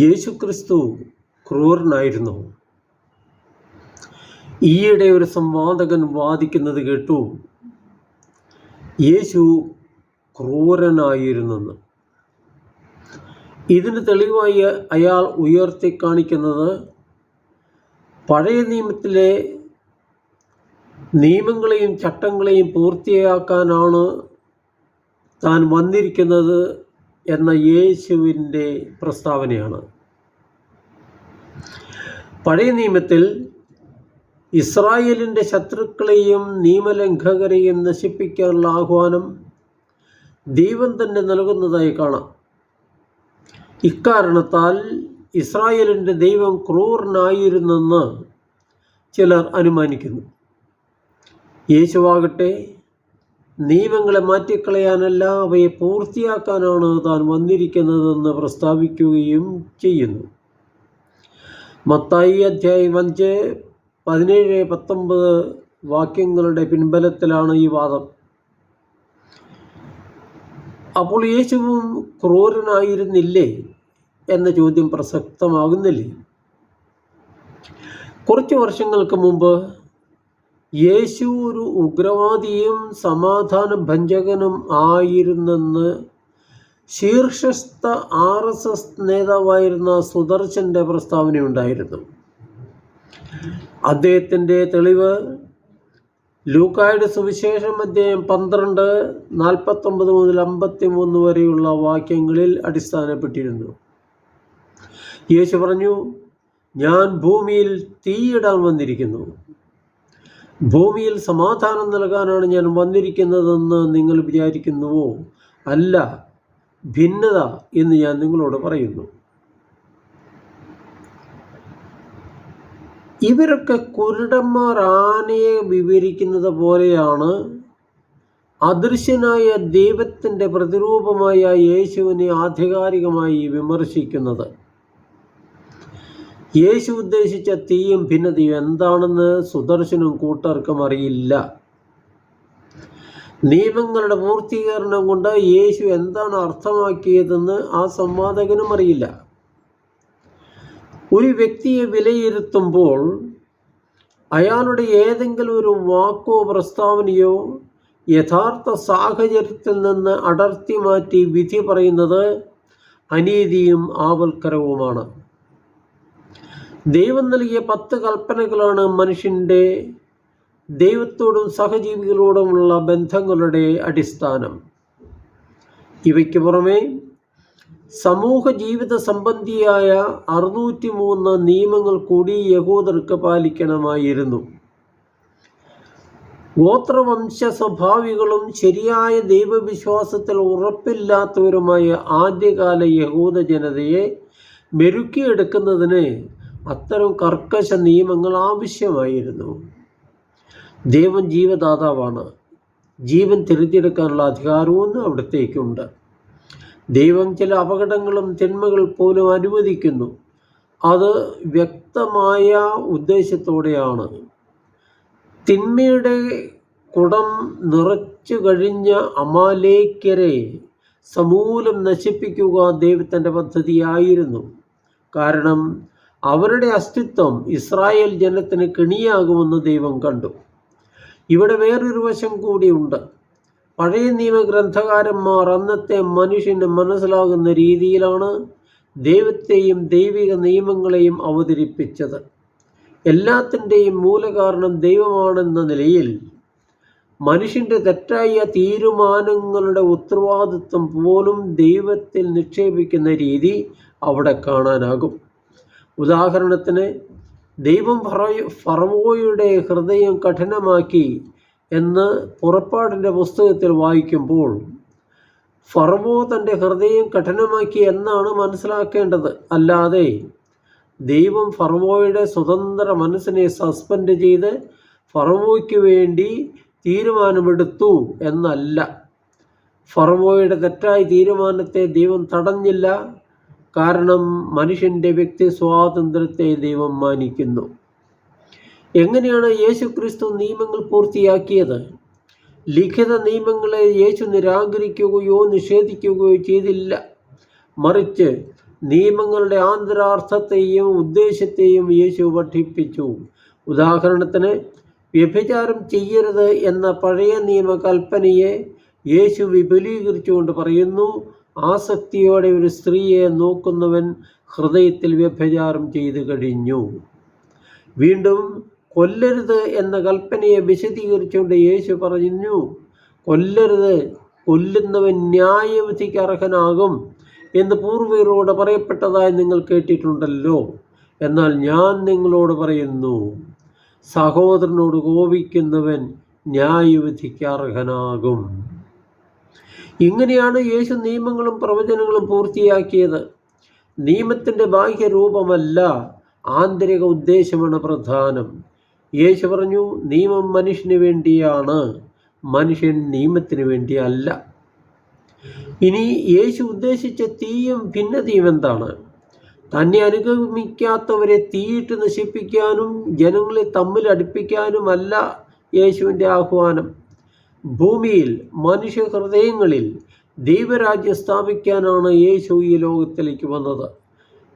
യേശുക്രിസ്തു ക്രൂരനായിരുന്നു. ഈയിടെ ഒരു സംവാദകൻ വാദിക്കുന്നത് കേട്ടു യേശു ക്രൂരനായിരുന്നെന്ന്. ഇതിന് തെളിവായി അയാൾ ഉയർത്തി കാണിക്കുന്നത് പഴയ നിയമത്തിലെ നിയമങ്ങളെയും ചട്ടങ്ങളെയും പൂർത്തിയാക്കാനാണ് താൻ വന്നിരിക്കുന്നത് എന്ന യേശുവിന്റെ പ്രസ്താവനയാണ്. പഴയ നിയമത്തിൽ ഇസ്രായേലിന്റെ ശത്രുക്കളെയും നിയമലംഘകരെയും നശിപ്പിക്കാനുള്ള ആഹ്വാനം ദൈവം തന്നെ നൽകുന്നതായി കാണാം. ഇക്കാരണത്താൽ ഇസ്രായേലിന്റെ ദൈവം ക്രൂരനായിരുന്നെന്ന് ചിലർ അനുമാനിക്കുന്നു. യേശുവാകട്ടെ നിയമങ്ങളെ മാറ്റിക്കളയാനല്ല അവയെ പൂർത്തിയാക്കാനാണ് താൻ വന്നിരിക്കുന്നതെന്ന് പ്രസ്താവിക്കുകയും ചെയ്യുന്നു. മത്തായി അധ്യായം അഞ്ച് പതിനേഴ് പത്തൊമ്പത് വാക്യങ്ങളുടെ പിൻബലത്തിലാണ് ഈ വാദം. അപ്പോൾ യേശുവും ക്രൂരനായിരുന്നില്ലേ എന്ന ചോദ്യം പ്രസക്തമാകുന്നില്ലേ? കുറച്ച് വർഷങ്ങൾക്ക് മുമ്പ് യേശു ഒരു ഉഗ്രവാദിയും സമാധാന ഭഞ്ജകനും ആയിരുന്നെന്ന് ശീർഷസ്ഥ ആർ എസ് എസ് നേതാവായിരുന്ന സുദർശന്റെ പ്രസ്താവനയുണ്ടായിരുന്നു. അദ്ദേഹത്തിന്റെ തെളിവ് ലൂക്കായുടെ സുവിശേഷം അധ്യായം പന്ത്രണ്ട് നാൽപ്പത്തൊമ്പത് മുതൽ അമ്പത്തി മൂന്ന് വരെയുള്ള വാക്യങ്ങളിൽ അടിസ്ഥാനപ്പെട്ടിരുന്നു. യേശു പറഞ്ഞു ഞാൻ ഭൂമിയിൽ തീയിടാൻ വന്നിരിക്കുന്നു. ഭൂമിയിൽ സമാധാനം നൽകാനാണ് ഞാൻ വന്നിരിക്കുന്നതെന്ന് നിങ്ങൾ വിചാരിക്കുന്നുവോ? അല്ല ഭിന്നത എന്ന് ഞാൻ നിങ്ങളോട് പറയുന്നു. ഇവരൊക്കെ കുരുടന്മാർ ആനയെ വിവരിക്കുന്നത് പോലെയാണ്. അദൃശ്യനായ ദൈവത്തിന്റെ പ്രതിരൂപമായ യേശുവിനെ ആധികാരികമായി വിമർശിക്കുന്നത്. യേശു ഉദ്ദേശിച്ച തീയും ഭിന്നതയും എന്താണെന്ന് സുദർശനും കൂട്ടർക്കും അറിയില്ല. നിയമങ്ങളുടെ പൂർത്തീകരണം കൊണ്ട് യേശു എന്താണ് അർത്ഥമാക്കിയതെന്ന് ആ സംവാദകനും അറിയില്ല. ഒരു വ്യക്തിയെ വിലയിരുത്തുമ്പോൾ അയാളുടെ ഏതെങ്കിലും ഒരു വാക്കോ പ്രസ്താവനയോ യഥാർത്ഥ സാഹചര്യത്തിൽ നിന്ന് അടർത്തി മാറ്റി വിധി പറയുന്നത് അനീതിയും ആവൽക്കരവുമാണ്. ദൈവം നൽകിയ പത്ത് കൽപ്പനകളാണ് മനുഷ്യന്റെ ദൈവത്തോടും സഹജീവികളോടുമുള്ള ബന്ധങ്ങളുടെ അടിസ്ഥാനം. ഇവയ്ക്ക് പുറമെ സമൂഹ ജീവിത സംബന്ധിയായ അറുന്നൂറ്റി മൂന്ന് നിയമങ്ങൾ കൂടി യഹൂദർക്ക് പാലിക്കണമായിരുന്നു. ഗോത്രവംശ സ്വഭാവികളും ശരിയായ ദൈവവിശ്വാസത്തിൽ ഉറപ്പില്ലാത്തവരുമായ ആദ്യകാല യഹൂദ ജനതയെ മെരുക്കിയെടുക്കുന്നതിന് അത്തരം കർക്കശ നിയമങ്ങൾ ആവശ്യമായിരുന്നു. ദൈവം ജീവദാതാവാണ്. ജീവൻ തിരുത്തിയെടുക്കാനുള്ള അധികാരവും അവിടത്തേക്കുണ്ട്. ദൈവം ചില അപകടങ്ങളും തിന്മകൾ പോലും അനുവദിക്കുന്നു. അത് വ്യക്തമായ ഉദ്ദേശത്തോടെയാണ്. തിന്മയുടെ കുടം നിറച്ചു കഴിഞ്ഞ അമാലേക്കരെ സമൂലം നശിപ്പിക്കുക ദൈവത്തിന്റെ പദ്ധതിയായിരുന്നു. കാരണം അവരുടെ അസ്തിത്വം ഇസ്രായേൽ ജനത്തിന് കെണിയാകുമെന്ന് ദൈവം കണ്ടു. ഇവിടെ വേറൊരു വശം കൂടിയുണ്ട് പഴയ നിയമഗ്രന്ഥകാരന്മാർ അന്നത്തെ മനുഷ്യന് മനസ്സിലാകുന്ന രീതിയിലാണ് ദൈവത്തെയും ദൈവിക നിയമങ്ങളെയും അവതരിപ്പിച്ചത്. എല്ലാത്തിന്റെയും മൂലകാരണം ദൈവമാണെന്ന നിലയിൽ മനുഷ്യന്റെ തെറ്റായ തീരുമാനങ്ങളുടെ ഉത്തരവാദിത്വം പോലും ദൈവത്തിൽ നിക്ഷേപിക്കുന്ന രീതി അവിടെ കാണാനാകും. ഉദാഹരണത്തിന് ദൈവം ഫറവോയുടെ ഹൃദയം കഠിനമാക്കി എന്ന് പുറപ്പാടിന്റെ പുസ്തകത്തിൽ വായിക്കുമ്പോൾ ഫറവോ തന്റെ ഹൃദയം കഠിനമാക്കി എന്നാണ് മനസ്സിലാക്കേണ്ടത്. അല്ലാതെ ദൈവം ഫറവോയുടെ സ്വതന്ത്ര മനസ്സിനെ സസ്പെൻഡ് ചെയ്ത് ഫറവോയ്ക്ക് വേണ്ടി തീരുമാനമെടുത്തു എന്നല്ല. ഫറവോയുടെ തെറ്റായ തീരുമാനത്തെ ദൈവം തടഞ്ഞില്ല. കാരണം മനുഷ്യന്റെ വ്യക്തി സ്വാതന്ത്ര്യത്തെ ദൈവം മാനിക്കുന്നു. എങ്ങനെയാണ് യേശു ക്രിസ്തു നിയമങ്ങൾ പൂർത്തിയാക്കിയത്? ലിഖിത നിയമങ്ങളെ യേശു നിരാകരിക്കുകയോ നിഷേധിക്കുകയോ ചെയ്തില്ല. മറിച്ച് നിയമങ്ങളുടെ ആന്തരാർത്ഥത്തെയും ഉദ്ദേശത്തെയും യേശു പഠിപ്പിച്ചു. ഉദാഹരണത്തിന് വ്യഭിചാരം ചെയ്യരുത് എന്ന പഴയ നിയമകൽപ്പനയെ യേശു വിപുലീകരിച്ചുകൊണ്ട് പറയുന്നു ആസക്തിയോടെ ഒരു സ്ത്രീയെ നോക്കുന്നവൻ ഹൃദയത്തിൽ വ്യഭിചാരം ചെയ്തു കഴിഞ്ഞു. വീണ്ടും കൊല്ലരുത് എന്ന കൽപ്പനയെ വിശദീകരിച്ചുകൊണ്ട് യേശു പറഞ്ഞു കൊല്ലരുത് കൊല്ലുന്നവൻ ന്യായവിധിക്ക് അർഹനാകും എന്ന് പൂർവികരോട് പറയപ്പെട്ടതായി നിങ്ങൾ കേട്ടിട്ടുണ്ടല്ലോ. എന്നാൽ ഞാൻ നിങ്ങളോട് പറയുന്നു സഹോദരനോട് കോപിക്കുന്നവൻ ന്യായവിധിക്ക് അർഹനാകും. ഇങ്ങനെയാണ് യേശു നിയമങ്ങളും പ്രവചനങ്ങളും പൂർത്തിയാക്കിയത്. നിയമത്തിന്റെ ബാഹ്യരൂപമല്ല ആന്തരിക ഉദ്ദേശമാണ് പ്രധാനം. യേശു പറഞ്ഞു നിയമം മനുഷ്യന് വേണ്ടിയാണ് മനുഷ്യൻ നിയമത്തിന് വേണ്ടിയല്ല ഇനി യേശു ഉദ്ദേശിച്ച തീയും ഭിന്നതയും എന്താണ്? തന്നെ അനുഗമിക്കാത്തവരെ തീയിട്ട് നശിപ്പിക്കാനും ജനങ്ങളെ തമ്മിൽ അടുപ്പിക്കാനുമല്ല യേശുവിന്റെ ആഹ്വാനം. ഭൂമിയിൽ മനുഷ്യ ഹൃദയങ്ങളിൽ ദൈവരാജ്യം സ്ഥാപിക്കാനാണ് യേശു ഈ ലോകത്തിലേക്ക് വന്നത്.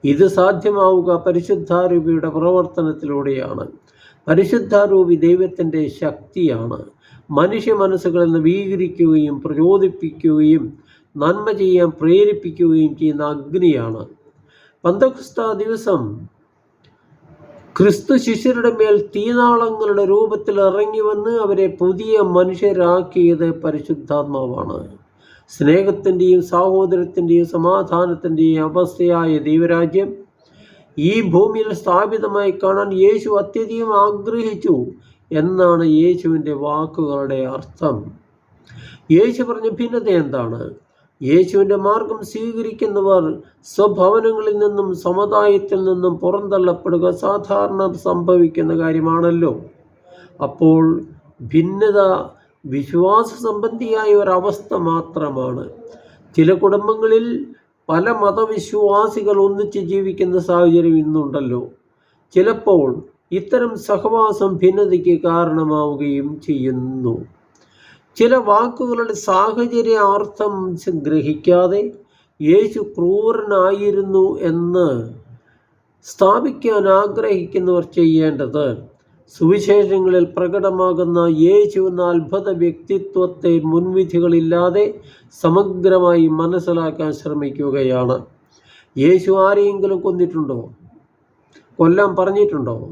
ഇത് സാധ്യമാവുക പരിശുദ്ധാരൂപിയുടെ പ്രവർത്തനത്തിലൂടെയാണ്. പരിശുദ്ധാരൂപി ദൈവത്തിന്റെ ശക്തിയാണ്. മനുഷ്യ മനസ്സുകളിൽ നവീകരിക്കുകയും പ്രചോദിപ്പിക്കുകയും നന്മ ചെയ്യാൻ പ്രേരിപ്പിക്കുകയും ചെയ്യുന്ന അഗ്നിയാണ്. പന്തക്രിസ്ത ദിവസം ക്രിസ്തു ശിഷ്യരുടെ മേൽ തീനാളങ്ങളുടെ രൂപത്തിൽ ഇറങ്ങി വന്ന് അവരെ പുതിയ മനുഷ്യരാക്കിയത് പരിശുദ്ധാത്മാവാണ്. സ്നേഹത്തിന്റെയും സാഹോദര്യത്തിന്റെയും സമാധാനത്തിന്റെയും അവസ്ഥയായ ദൈവരാജ്യം ഈ ഭൂമിയിൽ സ്ഥാപിതമായി കാണാൻ യേശു അത്യധികം ആഗ്രഹിച്ചു എന്നാണ് യേശുവിന്റെ വാക്കുകളുടെ അർത്ഥം. യേശു പറഞ്ഞ ഭിന്നത എന്താണ്? യേശുവിന്റെ മാർഗം സ്വീകരിക്കുന്നവർ സ്വഭവനങ്ങളിൽ നിന്നും സമുദായത്തിൽ നിന്നും പുറന്തള്ളപ്പെടുക സാധാരണ സംഭവിക്കുന്ന കാര്യമാണല്ലോ. അപ്പോൾ ഭിന്നത വിശ്വാസ സംബന്ധിയായ ഒരവസ്ഥ മാത്രമാണ്. ചില കുടുംബങ്ങളിൽ പല മതവിശ്വാസികൾ ഒന്നിച്ച് ജീവിക്കുന്ന സാഹചര്യം ഇന്നുണ്ടല്ലോ. ചിലപ്പോൾ ഇത്തരം സഹവാസം ഭിന്നതയ്ക്ക് കാരണമാവുകയും ചെയ്യുന്നു. ചില വാക്കുകളുടെ സാഹചര്യ അർത്ഥം ഗ്രഹിക്കാതെ യേശു ക്രൂരനായിരുന്നു എന്ന് സ്ഥാപിക്കാൻ ആഗ്രഹിക്കുന്നവർ ചെയ്യേണ്ടത്. സുവിശേഷങ്ങളിൽ പ്രകടമാകുന്ന യേശു എന്ന അത്ഭുത വ്യക്തിത്വത്തെ മുൻവിധികളില്ലാതെ സമഗ്രമായി മനസ്സിലാക്കാൻ ശ്രമിക്കുകയാണ്. യേശു ആരെയെങ്കിലും കൊന്നിട്ടുണ്ടോ? കൊല്ലാൻ പറഞ്ഞിട്ടുണ്ടോ?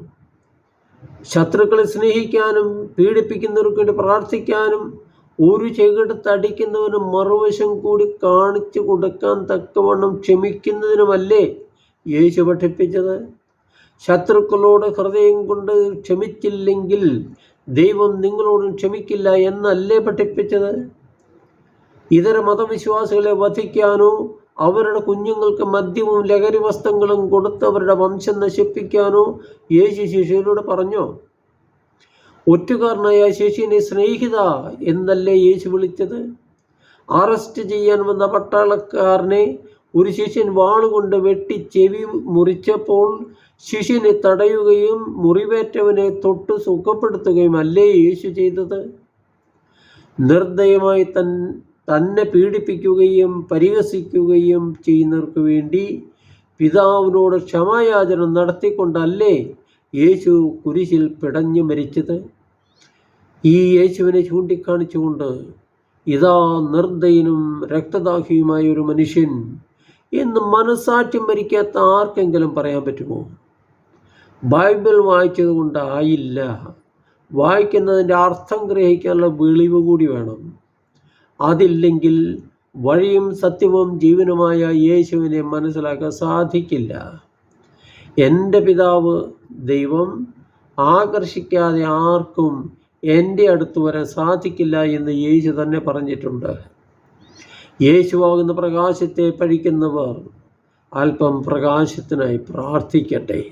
ശത്രുക്കളെ സ്നേഹിക്കാനും പീഡിപ്പിക്കുന്നവർക്ക് വേണ്ടി പ്രാർത്ഥിക്കാനും ഒരു ചെകിടത്തടിക്കുന്നവന് മറുവശം കൂടി കാണിച്ചു കൊടുക്കാൻ തക്കവണ്ണം ക്ഷമിക്കുന്നതിനുമല്ലേ യേശു പഠിപ്പിച്ചത്? ശത്രുക്കളോട് ഹൃദയം കൊണ്ട് ക്ഷമിച്ചില്ലെങ്കിൽ ദൈവം നിങ്ങളോടും ക്ഷമിക്കില്ല എന്നല്ലേ പഠിപ്പിച്ചത്? ഇതര മതവിശ്വാസികളെ വധിക്കാനോ അവരുടെ കുഞ്ഞുങ്ങൾക്ക് മദ്യവും ലഹരി വസ്ത്രങ്ങളും കൊടുത്തവരുടെ വംശം നശിപ്പിക്കാനോ യേശു ശിഷ്യരോട് പറഞ്ഞോ? ഒറ്റുകാരനായ ശിഷ്യനെ സ്നേഹിത എന്നല്ലേ യേശു വിളിച്ചത്? അറസ്റ്റ് ചെയ്യാൻ വന്ന പട്ടാളക്കാരനെ ഒരു ശിഷ്യൻ വാളുകൊണ്ട് വെട്ടി ചെവി മുറിച്ചപ്പോൾ ശിഷ്യനെ തടയുകയും മുറിവേറ്റവനെ തൊട്ട് സുഖപ്പെടുത്തുകയും അല്ലേ യേശു ചെയ്തത്? നിർദ്ദയമായി തൻ തന്നെ പീഡിപ്പിക്കുകയും പരിഹസിക്കുകയും ചെയ്യുന്നവർക്ക് വേണ്ടി പിതാവിനോട് ക്ഷമായാചനം നടത്തിക്കൊണ്ടല്ലേ യേശു കുരിശിൽ പിടഞ്ഞു മരിച്ചത്? ഈ യേശുവിനെ ചൂണ്ടിക്കാണിച്ചുകൊണ്ട് ഇതാ നിർദ്ദയനും രക്തദാഹിയുമായ ഒരു മനുഷ്യൻ എന്ന് മനസാക്ഷ്യം ഭരിക്കാത്ത ആർക്കെങ്കിലും പറയാൻ പറ്റുമോ? ബൈബിൾ വായിച്ചത് കൊണ്ടായില്ല. വായിക്കുന്നതിന്റെ അർത്ഥം ഗ്രഹിക്കാനുള്ള വെളിവ് കൂടി വേണം. അതില്ലെങ്കിൽ വഴിയും സത്യവും ജീവനുമായ യേശുവിനെ മനസ്സിലാക്കാൻ സാധിക്കില്ല. എന്റെ പിതാവ് ദൈവം ആകർഷിക്കാതെ ആർക്കും എന്റെ അടുത്ത് വരാൻ സാധിക്കില്ല എന്ന് യേശു തന്നെ പറഞ്ഞിട്ടുണ്ട്. യേശുവാകുന്ന പ്രകാശത്തെ പഴിക്കുന്നവർ അല്പം പ്രകാശത്തിനായി പ്രാർത്ഥിക്കട്ടെ.